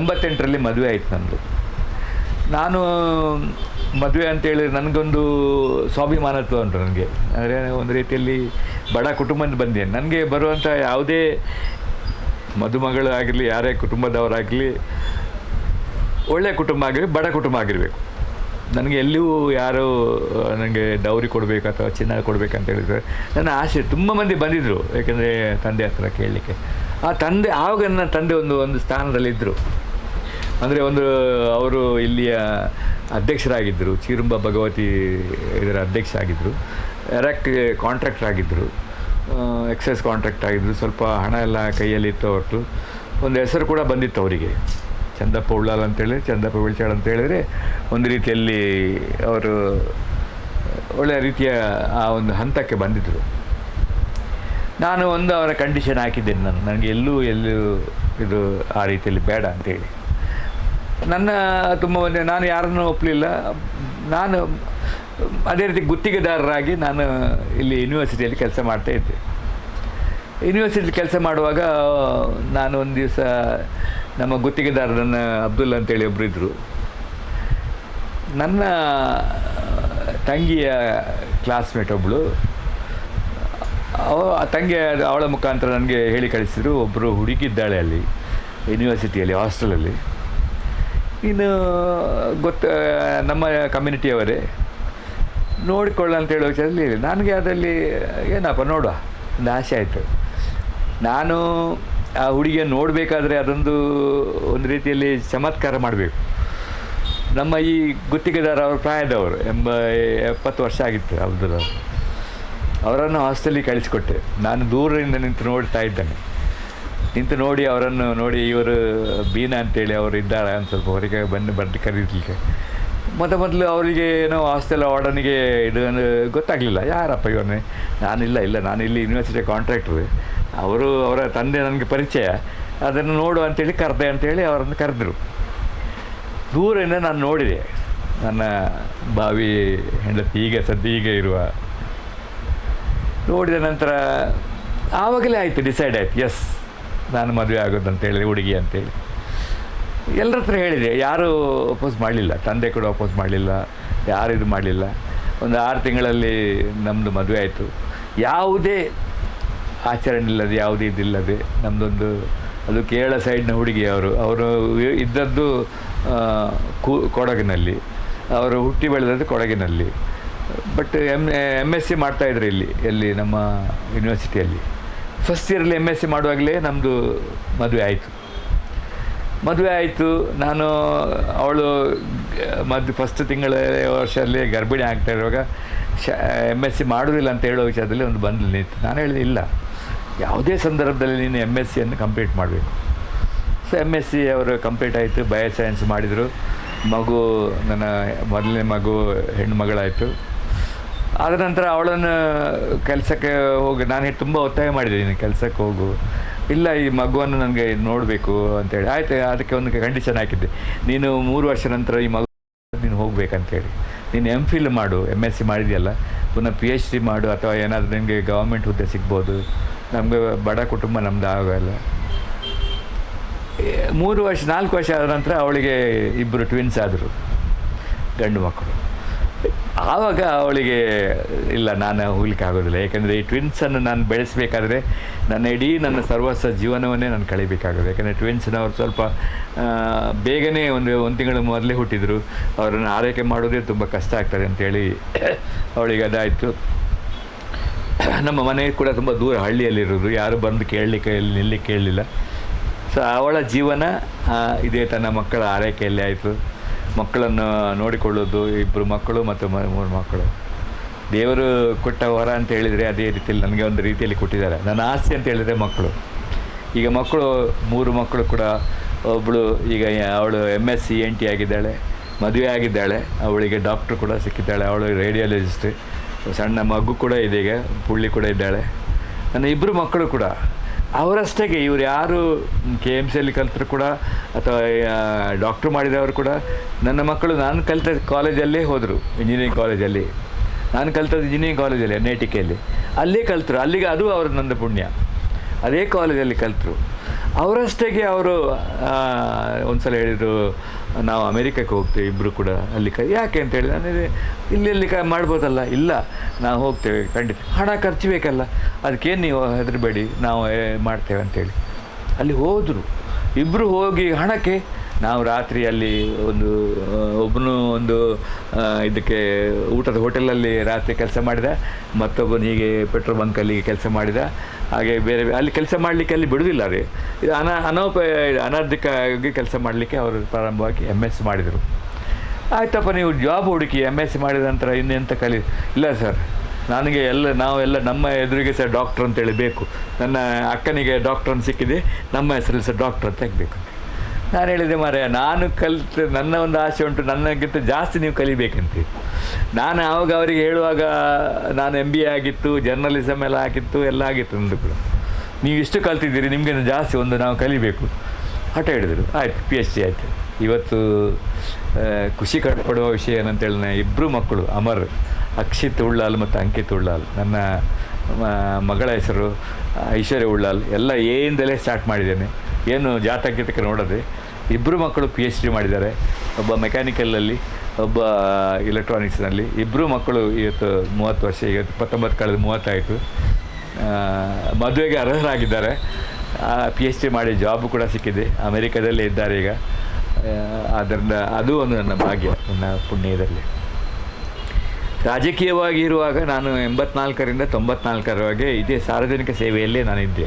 ಎಂಬತ್ತೆಂಟರಲ್ಲಿ ಮದುವೆ ಆಯಿತು ನನ್ನದು ನಾನು ಮದುವೆ ಅಂತೇಳಿ ನನಗೊಂದು ಸ್ವಾಭಿಮಾನತ್ವ ಉಂಟು ನನಗೆ. ಅಂದರೆ ಒಂದು ರೀತಿಯಲ್ಲಿ ಬಡ ಕುಟುಂಬದಿಂದ ಬಂದೆ ನನಗೆ ಬರುವಂಥ ಯಾವುದೇ ಮದುಮಗಳು ಆಗಿರಲಿ, ಯಾರೇ ಕುಟುಂಬದವರಾಗಲಿ ಒಳ್ಳೆಯ ಕುಟುಂಬ ಆಗಿರಲಿ, ಬಡ ಕುಟುಂಬ ಆಗಿರಬೇಕು. ನನಗೆ ಎಲ್ಲಿಯೂ ಯಾರು ನನಗೆ ಡೌರಿ ಕೊಡಬೇಕು ಅಥವಾ ಚಿನ್ನ ಕೊಡಬೇಕಂತ ಹೇಳಿದರೆ ನನ್ನ ಆಸೆ ತುಂಬ ಮಂದಿ ಬಂದಿದ್ದರು ಯಾಕೆಂದರೆ ತಂದೆ ಹತ್ರ ಕೇಳಲಿಕ್ಕೆ. ಆ ತಂದೆ, ಆವಾಗ ನನ್ನ ತಂದೆ ಒಂದು ಒಂದು ಸ್ಥಾನದಲ್ಲಿದ್ದರು. ಅಂದರೆ ಒಂದು ಅವರು ಇಲ್ಲಿಯ ಅಧ್ಯಕ್ಷರಾಗಿದ್ದರು, ಚಿರುಂಬ ಭಗವತಿ ಇದರ ಅಧ್ಯಕ್ಷ ಆಗಿದ್ದರು ಎರಕ್ ಕಾಂಟ್ರಾಕ್ಟರ್ ಆಗಿದ್ದರು ಎಕ್ಸೈಸ್ ಕಾಂಟ್ರಾಕ್ಟ್ ಆಗಿದ್ದರು, ಸ್ವಲ್ಪ ಹಣ ಎಲ್ಲ ಕೈಯಲ್ಲಿ ಇತ್ತು ಒಂದು ಹೆಸರು ಕೂಡ ಬಂದಿತ್ತು ಅವರಿಗೆ. ಚಂದಪ್ಪ ಉಳ್ಳಾಲ್ ಅಂತೇಳಿ ಚಂದಪ್ಪ ಬಿಳ್ಚಾಳ್ ಅಂತ ಹೇಳಿದರೆ ಒಂದು ರೀತಿಯಲ್ಲಿ ಅವರು ಒಳ್ಳೆಯ ರೀತಿಯ ಆ ಒಂದು ಹಂತಕ್ಕೆ ಬಂದಿದ್ದರು. ನಾನು ಒಂದು ಅವರ ಕಂಡೀಷನ್ ಹಾಕಿದ್ದೇನೆ ನಾನು. ನನಗೆ ಎಲ್ಲೂ ಎಲ್ಲೂ ಇದು ಆ ರೀತಿಯಲ್ಲಿ ಬೇಡ ಅಂತೇಳಿ ನನ್ನ ತುಂಬ ಮಂದಿ ನಾನು ಯಾರನ್ನು ಒಪ್ಪಲಿಲ್ಲ ನಾನು ಅದೇ ರೀತಿ ಗುತ್ತಿಗೆದಾರರಾಗಿ ನಾನು ಇಲ್ಲಿ ಯೂನಿವರ್ಸಿಟಿಯಲ್ಲಿ ಕೆಲಸ ಮಾಡ್ತಾ ಇದ್ದೆ. ಯೂನಿವರ್ಸಿಟಿ ಕೆಲಸ ಮಾಡುವಾಗ, ನಾನು ಒಂದು ದಿವಸ ನಮ್ಮ ಗುತ್ತಿಗೆದಾರರನ್ನು ಅಬ್ದುಲ್ ಅಂತೇಳಿ ಒಬ್ಬರು ಇದ್ದರು ನನ್ನ ತಂಗಿಯ ಕ್ಲಾಸ್ಮೇಟ್ ಒಬ್ಬಳು ಅವ ತಂಗಿ ಅವಳ ಮುಖಾಂತರ ನನಗೆ ಹೇಳಿ ಕಳಿಸಿದ್ರು. ಒಬ್ಬರು ಹುಡುಗಿದ್ದಾಳೆ ಅಲ್ಲಿ ಯೂನಿವರ್ಸಿಟಿಯಲ್ಲಿ ಹಾಸ್ಟೆಲಲ್ಲಿ ಇನ್ನು ಗೊತ್ತ, ನಮ್ಮ ಕಮ್ಯುನಿಟಿಯವರೇ ನೋಡಿಕೊಳ್ಳ ಅಂತ ಹೇಳೋ ವಿಚಾರದಲ್ಲಿ ನನಗೆ ಅದರಲ್ಲಿ ಏನಪ್ಪ, ನೋಡುವ. ಒಂದು ಆಸೆ ಆಯಿತು. ನಾನು ಆ ಹುಡುಗಿಯ ನೋಡಬೇಕಾದ್ರೆ ಅದೊಂದು ಒಂದು ರೀತಿಯಲ್ಲಿ ಚಮತ್ಕಾರ ಮಾಡಬೇಕು. ನಮ್ಮ ಈ ಗುತ್ತಿಗೆದಾರ ಅವ್ರ, ಪ್ರಾಯದವರು, ಎಂಬ ಎಪ್ಪತ್ತು ವರ್ಷ ಆಗಿತ್ತು ಅಬ್ದುಲ್ ಅವರು ಅವರನ್ನು ಹಾಸ್ಟೆಲಿಗೆ ಕಳಿಸಿಕೊಟ್ಟೆ. ನಾನು ದೂರದಿಂದ ನಿಂತು ನೋಡ್ತಾ ಇದ್ದೇನೆ. ನಿಂತು ನೋಡಿ ಅವರನ್ನು ನೋಡಿ ಇವರು ಬೀನಾ ಅಂತೇಳಿ ಅವರು ಇದ್ದಾರೆ ಅಂತ ಸ್ವಲ್ಪ ಹೊರಗೆ ಬಂದು ಬಂದು ಕರೀಲಿಕ್ಕೆ. ಮೊದ ಮೊದಲು ಅವರಿಗೆ ಏನೋ ಹಾಸ್ಟೆಲ್ ವಾರ್ಡನಿಗೆ ಇದು ಗೊತ್ತಾಗಲಿಲ್ಲ. ಯಾರಪ್ಪ ಇವನೇ? ನಾನಿಲ್ಲ, ಇಲ್ಲ, ನಾನು ಇಲ್ಲಿ ಯೂನಿವರ್ಸಿಟಿ ಕಾಂಟ್ರಾಕ್ಟ್ರು ಅವರು ಅವರ ತಂದೆ ನನಗೆ ಪರಿಚಯ. ಅದನ್ನು ನೋಡು ಅಂತೇಳಿ ಕರೆದೆ ಅಂತೇಳಿ ಅವರನ್ನು ಕರೆದರು. ದೂರದಿಂದ ನಾನು ನೋಡಿದೆ. ನನ್ನ ಬಾವಿ ಹೆಂಡತಿ ಈಗ ಸದ್ಯ ಈಗ ಇರುವ. ನೋಡಿದ ನಂತರ ಆವಾಗಲೇ ಆಯಿತು ಡಿಸೈಡ್ ಆಯಿತು. ಎಸ್ ನಾನು ಮದುವೆ ಆಗೋದು ಅಂತೇಳಿ ಹುಡುಗಿ ಅಂತೇಳಿ. ಎಲ್ಲರ ಹತ್ರ ಹೇಳಿದೆ, ಯಾರೂ ಅಪೋಸ್ ಮಾಡಲಿಲ್ಲ. ತಂದೆ ಕೂಡ ಅಪೋಸ್ ಮಾಡಲಿಲ್ಲ, ಯಾರು ಇದು ಮಾಡಲಿಲ್ಲ. ಒಂದು ಆರು ತಿಂಗಳಲ್ಲಿ ನಮ್ಮದು ಮದುವೆ ಆಯಿತು. ಯಾವುದೇ ಆಚರಣೆ ಇಲ್ಲದೆ, ಯಾವುದೇ ಇದಿಲ್ಲದೆ ನಮ್ಮದೊಂದು ಅದು ಕೇರಳ ಸೈಡ್ನ ಹುಡುಗಿ ಅವರು ಅವರು ಇದ್ದದ್ದು ಕು, ಕೊಡಗಿನಲ್ಲಿ. ಅವರು ಹುಟ್ಟಿ ಬೆಳೆದದ್ದು ಕೊಡಗಿನಲ್ಲಿ. But M M S C ಮಾಡ್ತಾಯಿದ್ರು ಇಲ್ಲಿ, ಎಲ್ಲಿ ನಮ್ಮ ಯೂನಿವರ್ಸಿಟಿಯಲ್ಲಿ ಫಸ್ಟ್ ಇಯರಲ್ಲಿ ಎಂ ಎಸ್ ಸಿ ಮಾಡುವಾಗಲೇ ನಮ್ಮದು ಮದುವೆ ಆಯಿತು. ಮದುವೆ ಆಯಿತು, ನಾನು ಅವಳು ಮದ್ದು ಫಸ್ಟ್ ತಿಂಗಳ ವರ್ಷದಲ್ಲಿ ಗರ್ಭಿಣಿ ಆಗ್ತಾ ಇರುವಾಗ ಶ ಎಂ ಎಸ್ ಸಿ ಮಾಡೋದಿಲ್ಲ ಅಂತ ಹೇಳೋ ವಿಚಾರದಲ್ಲಿ ಒಂದು ಬಂದು ನಿಂತು. ನಾನು ಹೇಳಿದೆ, ಇಲ್ಲ, ಯಾವುದೇ ಸಂದರ್ಭದಲ್ಲಿ ನೀನು ಎಂ ಎಸ್ ಸಿಯನ್ನು ಕಂಪ್ಲೀಟ್ ಮಾಡಬೇಕು. ಸೊ ಎಂ ಎಸ್ ಸಿ ಅವರು ಕಂಪ್ಲೀಟ್ ಆಯಿತು ಬಯೋ ಸೈನ್ಸ್ ಮಾಡಿದರು. ಮಗು, ನನ್ನ ಮೊದಲನೇ ಮಗು, ಹೆಣ್ಣು ಮಗಳಾಯಿತು. ಆದ ನಂತರ ಅವಳನ್ನು ಕೆಲಸಕ್ಕೆ ಹೋಗಿ, ನಾನು ತುಂಬ ಒತ್ತಾಯ ಮಾಡಿದ್ದೀನಿ ಕೆಲಸಕ್ಕೆ ಹೋಗು. ಇಲ್ಲ, ಈ ಮಗುವನ್ನು ನನಗೆ ನೋಡಬೇಕು ಅಂತೇಳಿ. ಆಯಿತು, ಅದಕ್ಕೆ ಒಂದು ಕಂಡೀಷನ್ ಹಾಕಿದ್ದೆ. ನೀನು ಮೂರು ವರ್ಷ ನಂತರ ಈ ಮಗು ನೀನು ಹೋಗ್ಬೇಕಂತೇಳಿ. ನೀನು ಎಂ ಫಿಲ್ ಮಾಡು ಎಂ ಎಸ್ ಸಿ ಮಾಡಿದೆಯಲ್ಲ. ಪುನಃ ಪಿ ಎಚ್ ಡಿ ಮಾಡು, ಅಥವಾ ಏನಾದರೂ ನಿಮಗೆ ಗೌರ್ಮೆಂಟ್ ಹುದ್ದೆ ಸಿಗ್ಬೋದು. ನಮಗೆ ಬಡ ಕುಟುಂಬ ನಮ್ಮದು ಆಗೋಲ್ಲ. ಮೂರು ವರ್ಷ, ನಾಲ್ಕು ವರ್ಷ ಆದ ನಂತರ ಅವಳಿಗೆ ಇಬ್ಬರು ಟ್ವಿನ್ಸ್ ಆದರು. ಗಂಡು ಮಕ್ಕಳು. ಆವಾಗ ಅವಳಿಗೆ, ಇಲ್ಲ, ನಾನು ಹೋಗ್ಲಿಕ್ಕೆ ಆಗೋದಿಲ್ಲ. ಯಾಕೆಂದರೆ ಈ ಟ್ವಿನ್ಸನ್ನು ನಾನು ಬೆಳೆಸಬೇಕಾದ್ರೆ ನನ್ನ ಇಡೀ ನನ್ನ ಸರ್ವಸ್ವ ಜೀವನವನ್ನೇ ನಾನು ಕಳಿಬೇಕಾಗೋದು ಯಾಕೆಂದರೆ ಟ್ವಿನ್ಸ್ನವ್ರು ಸ್ವಲ್ಪ ಬೇಗನೆ ಒಂದು ಒಂದು ತಿಂಗಳ ಮೊದಲೇ ಹುಟ್ಟಿದರು. ಅವರನ್ನು ಆರೈಕೆ ಮಾಡೋದೇ ತುಂಬ ಕಷ್ಟ ಆಗ್ತದೆ ಅಂತೇಳಿ ಅವಳಿಗೆ ಅದಾಯಿತು. ನಮ್ಮ ಮನೆ ಕೂಡ ತುಂಬ ದೂರ ಹಳ್ಳಿಯಲ್ಲಿರೋದು. ಯಾರು ಬಂದು ಕೇಳಲಿಕ್ಕೆ ನಿಲ್ಲಿ ಕೇಳಲಿಲ್ಲ. ಸೊ ಅವಳ ಜೀವನ ಇದೇ ತನ್ನ ಮಕ್ಕಳ ಆರೈಕೆಯಲ್ಲಿ ಆಯಿತು. ಮಕ್ಕಳನ್ನು ನೋಡಿಕೊಳ್ಳೋದು ಇಬ್ಬರು ಮಕ್ಕಳು ಮತ್ತು ಮೂರು ಮಕ್ಕಳು. ದೇವರು ಕೊಟ್ಟ ವರ ಅಂತ ಹೇಳಿದರೆ ಅದೇ ರೀತಿಯಲ್ಲಿ ನನಗೆ ಒಂದು ರೀತಿಯಲ್ಲಿ ಕೊಟ್ಟಿದ್ದಾರೆ. ನನ್ನ ಆಸ್ತಿ ಅಂತ ಹೇಳಿದರೆ ಮಕ್ಕಳು. ಈಗ ಮಕ್ಕಳು, ಮೂರು ಮಕ್ಕಳು ಕೂಡ ಒಬ್ಬಳು ಈಗ ಅವಳು M S C N T ಆಗಿದ್ದಾಳೆ, ಮದುವೆ ಆಗಿದ್ದಾಳೆ, ಅವಳಿಗೆ ಡಾಕ್ಟ್ರು ಕೂಡ ಸಿಕ್ಕಿದ್ದಾಳೆ, ಅವಳು ರೇಡಿಯಾಲಜಿಸ್ಟ್ ಸಣ್ಣ ಮಗು ಕೂಡ ಇದೆ ಈಗ, ಪುಳ್ಳಿ ಕೂಡ ಇದ್ದಾಳೆ. ನನ್ನ ಇಬ್ಬರು ಮಕ್ಕಳು ಕೂಡ ಅವರಷ್ಟೇ ಇವ್ರು ಯಾರು ಕೆ ಎಂ ಸಿಯಲ್ಲಿ ಕಲಿತರು ಕೂಡ, ಅಥವಾ ಡಾಕ್ಟ್ರು ಮಾಡಿದವರು ಕೂಡ, ನನ್ನ ಮಕ್ಕಳು ನಾನು ಕಲಿತ ಕಾಲೇಜಲ್ಲೇ ಹೋದರು ಇಂಜಿನಿಯರಿಂಗ್ ಕಾಲೇಜಲ್ಲಿ ನಾನು ಕಲಿತದ್ದು ಇಂಜಿನಿಯರಿಂಗ್ ಕಾಲೇಜಲ್ಲಿ ಎನ್ ಅಲ್ಲೇ. ಕಲಿತರು, ಅಲ್ಲಿಗೆ ಅದು ಅವ್ರ ನಂದು ಪುಣ್ಯ. ಅದೇ ಕಾಲೇಜಲ್ಲಿ ಕಲಿತರು. ಅವರಷ್ಟೇಗೆ ಅವರು ಒಂದ್ಸಲ ಹೇಳಿದರು ನಾವು ಅಮೇರಿಕಕ್ಕೆ ಹೋಗ್ತೇವೆ ಇಬ್ಬರು ಕೂಡ ಅಲ್ಲಿ ಕ, ಯಾಕೆ ಅಂತ ಅಂದರೆ ಇಲ್ಲಿ ಇಲ್ಲಿ ಕ, ಮಾಡ್ಬೋದಲ್ಲ. ಇಲ್ಲ, ನಾವು ಹೋಗ್ತೇವೆ, ಖಂಡಿತ. ಹಣ ಖರ್ಚು ಬೇಕಲ್ಲ. ಅದಕ್ಕೇನು ನೀವು ಹೆದರಬೇಡಿ, ನಾವು ಮಾಡ್ತೇವೆ ಅಂತೇಳಿ. ಅಲ್ಲಿ ಹೋದರು. ಇಬ್ಬರು ಹೋಗಿ ಹಣಕ್ಕೆ ನಾವು ರಾತ್ರಿಯಲ್ಲಿ ಒಂದು ಒಬ್ಬನು ಒಂದು ಇದಕ್ಕೆ ಊಟದ ಹೋಟೆಲಲ್ಲಿ ರಾತ್ರಿ ಕೆಲಸ ಮಾಡಿದ, ಮತ್ತೊಬ್ಬನು ಹೀಗೆ ಪೆಟ್ರೋಲ್ ಬಂಕಲ್ಲಿ ಕೆಲಸ ಮಾಡಿದ, ಹಾಗೆ ಬೇರೆ ಅಲ್ಲಿ ಕೆಲಸ ಮಾಡಲಿಕ್ಕೆ ಅಲ್ಲಿ ಬಿಡುವುದಿಲ್ಲ ರೀ ಇದು ಅನ, ಅನೌಪ ಕೆಲಸ ಮಾಡಲಿಕ್ಕೆ ಅವರು ಪ್ರಾರಂಭವಾಗಿ ಎಂ ಎಸ್ ಮಾಡಿದರು. ಆಯ್ತಪ್ಪ, ನೀವು ಜಾಬ್ ಹುಡುಕಿ ಎಂ ಎಸ್ ಮಾಡಿದ ನಂತರ ಇನ್ನೆಂತ ಕಲಿ, ಇಲ್ಲ ಸರ್ ನನಗೆ ಎಲ್ಲ, ನಾವೆಲ್ಲ ನಮ್ಮ ಎದುರಿಗೆ ಸಹ ಡಾಕ್ಟ್ರ್ ಅಂತೇಳಿ ಬೇಕು. ನನ್ನ ಅಕ್ಕನಿಗೆ ಡಾಕ್ಟ್ರನ್ನು ಸಿಕ್ಕಿದೆ, ನಮ್ಮ ಹೆಸರಲ್ಲಿ ಸಹ ಡಾಕ್ಟ್ರ್ ಅಂತ ಆಗಬೇಕು ನಾನು ಹೇಳಿದೆ ಮಾರಾಯ ನಾನು ಕಲಿತು, ನನ್ನ ಒಂದು ಆಸೆ ಉಂಟು ನನ್ನಗಿಂತ ಜಾಸ್ತಿ ನೀವು ಕಲಿಬೇಕಂತ. ನಾನು ಆವಾಗ ಅವರಿಗೆ ಹೇಳುವಾಗ, ನಾನು ಎಂ ಬಿ ಎ ಆಗಿತ್ತು ಜರ್ನಲಿಸಮ್ ಎಲ್ಲ ಆಗಿತ್ತು ಎಲ್ಲ ಆಗಿತ್ತು ನಂದು ಕೂಡ. ನೀವು ಇಷ್ಟು ಕಲ್ತಿದ್ದೀರಿ, ನಿಮಗೆ ಜಾಸ್ತಿ ಒಂದು ನಾವು ಕಲಿಬೇಕು. ಹಠ ಹಿಡಿದರು ಆಯಿತು ಪಿ ಎಚ್ ಡಿ ಆಯಿತು. ಇವತ್ತು ಖುಷಿ ಕಟ್ಪಡುವ ವಿಷಯ ಏನಂತೇಳಿ ನಾ ಇಬ್ಬರು ಮಕ್ಕಳು, ಅಮರ್, ಅಕ್ಷಿತ್ ಉಳ್ಳಾಲ್ ಮತ್ತು ಅಂಕಿತ್ ಉಳ್ಳಾಲ್. ನನ್ನ ಮಗಳ ಹೆಸರು, ಐಶ್ವರ್ಯ ಉಳ್ಳಾಲ್. ಎಲ್ಲ ಏಯಿಂದಲೇ ಸ್ಟಾರ್ಟ್ ಮಾಡಿದ್ದೇನೆ. ಏನು ಜಾತಕ ಗೀತಕ ನೋಡದೆ ಇಬ್ಬರು ಮಕ್ಕಳು ಪಿ ಎಚ್ ಡಿ ಮಾಡಿದ್ದಾರೆ. ಒಬ್ಬ ಮೆಕ್ಯಾನಿಕಲಲ್ಲಿ ಒಬ್ಬ ಇಲೆಕ್ಟ್ರಾನಿಕ್ಸ್ನಲ್ಲಿ ಇಬ್ಬರು ಮಕ್ಕಳು ಇವತ್ತು ಮೂವತ್ತು ವರ್ಷ ಈಗ ಇಪ್ಪತ್ತೊಂಬತ್ತು ಕಳೆದ ಮೂವತ್ತಾಯಿತು. ಮದುವೆಗೆ ಅರ್ಹರಾಗಿದ್ದಾರೆ. ಪಿ ಎಚ್ ಡಿ ಮಾಡಿ ಜಾಬ್ ಕೂಡ ಸಿಕ್ಕಿದೆ. ಅಮೆರಿಕದಲ್ಲೇ ಇದ್ದಾರೆ ಈಗ. ಆದ್ದರಿಂದ ಅದು ಒಂದು ನನ್ನ ಭಾಗ್ಯ, ನನ್ನ ಪುಣ್ಯದಲ್ಲಿ. ರಾಜಕೀಯವಾಗಿ ಇರುವಾಗ ನಾನು ಎಂಬತ್ನಾಲ್ಕರಿಂದ ತೊಂಬತ್ನಾಲ್ಕರವರೆಗೆ ಇದೇ ಸಾರ್ವಜನಿಕ ಸೇವೆಯಲ್ಲೇ ನಾನಿದ್ದೆ.